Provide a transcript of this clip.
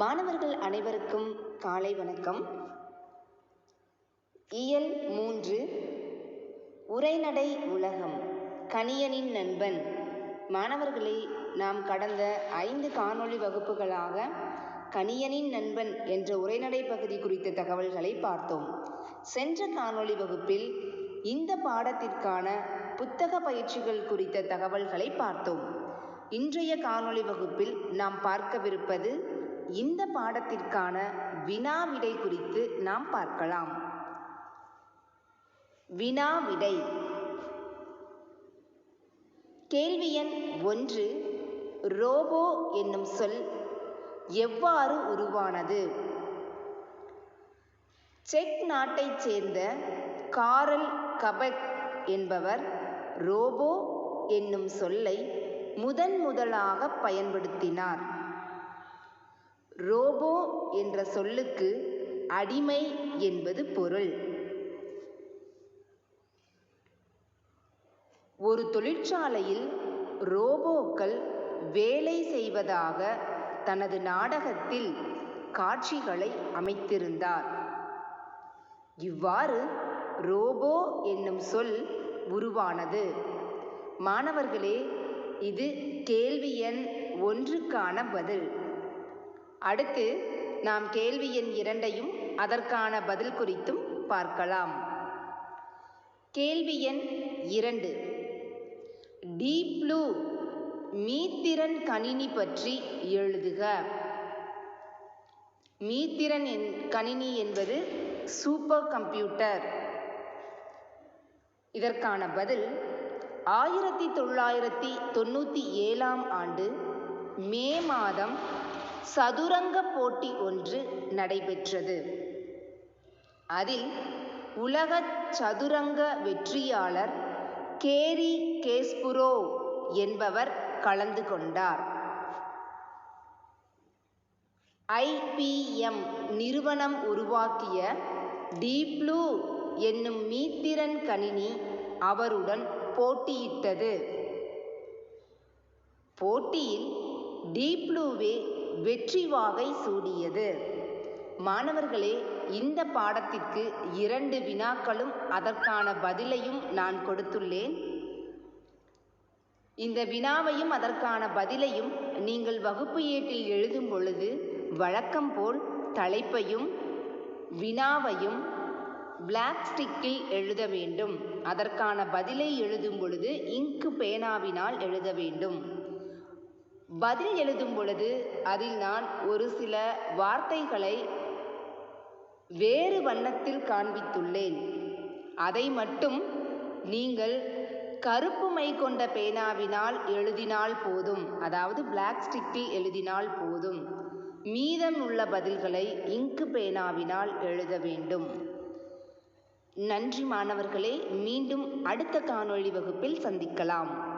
மாணவர்கள் அனைவருக்கும் காலை வணக்கம். இயல் மூன்று உரைநடை உலகம் கணியனின் நண்பன். மாணவர்களே நாம் கடந்த ஐந்து காணொளி வகுப்புகளாக கணியனின் நண்பன் என்ற உரைநடை பகுதி குறித்த தகவல்களை பார்த்தோம். சென்ற காணொளி வகுப்பில் இந்த பாடத்திற்கான புத்தக பயிற்சிகள் குறித்த தகவல்களை பார்த்தோம். இன்றைய காணொளி வகுப்பில் நாம் பார்க்கவிருப்பது இந்த பாடத்திற்கான வினா விடை குறித்து நாம் பார்க்கலாம். வினா விடை கேள்வி எண் ஒன்று ரோபோ என்னும் சொல் எவ்வாறு உருவானது? செக் நாட்டைச் சேர்ந்த காரல் கபக் என்பவர் ரோபோ என்னும் சொல்லை முதன் முதலாக பயன்படுத்தினார். ரோபோ என்ற சொல்லுக்கு அடிமை என்பது பொருள். ஒரு தொழிற்சாலையில் ரோபோக்கள் வேலை செய்வதாக தனது நாடகத்தில் காட்சிகளை அமைத்திருந்தார். இவ்வாறு ரோபோ என்னும் சொல் உருவானது. மாணவர்களே இது கேள்வி எண் ஒன்றுக்கான பதில். அடுத்து நாம் கேள்வி எண் இரண்டையும் அதற்கான பதில் குறித்தும் பார்க்கலாம். கேள்வி எண் இரண்டு. டீப் ப்ளூ மீத்திறன் கணினி பற்றி எழுதுக. மீத்திறன் என் கணினி என்பது சூப்பர் கம்ப்யூட்டர். இதற்கான பதில் ஆயிரத்தி தொள்ளாயிரத்தி தொண்ணூற்றி ஏழாம் ஆண்டு மே மாதம் சதுரங்க போட்டி ஒன்று நடைபெற்றது. அதில் உலக சதுரங்க வெற்றியாளர் கேரி கேஸ்புரோ என்பவர் கலந்து கொண்டார். ஐபிஎம் நிறுவனம் உருவாக்கிய டீப்ளூ என்னும் மீத்திறன் கணினி அவருடன் போட்டியிட்டது. போட்டியில் டீப்ளூவே வெற்றி வாகை சூடியது. மாணவர்களே இந்த பாடத்திற்கு இரண்டு வினாக்களும் அதற்கான பதிலையும் நான் கொடுத்துள்ளேன். இந்த வினாவையும் அதற்கான பதிலையும் நீங்கள் வகுப்பு ஏட்டில் எழுதும் பொழுது வழக்கம் போல் தலைப்பையும் வினாவையும் பிளாக் ஸ்டிக்கில் எழுத வேண்டும். அதற்கான பதிலை எழுதும் பொழுது இங்கு பேனாவினால் எழுத வேண்டும். பதில் எழுதும் பொழுது அதில் நான் ஒரு சில வார்த்தைகளை வேறு வண்ணத்தில் காண்பித்துள்ளேன். அதை மட்டும் நீங்கள் கருப்பு மை கொண்ட பேனாவினால் எழுதினால் போதும். அதாவது பிளாக் ஸ்டிக்கில் எழுதினால் போதும். மீதம் உள்ள பதில்களை இங்கு பேனாவினால் எழுத வேண்டும். நன்றி மாணவர்களே மீண்டும் அடுத்த காணொளி வகுப்பில் சந்திக்கலாம்.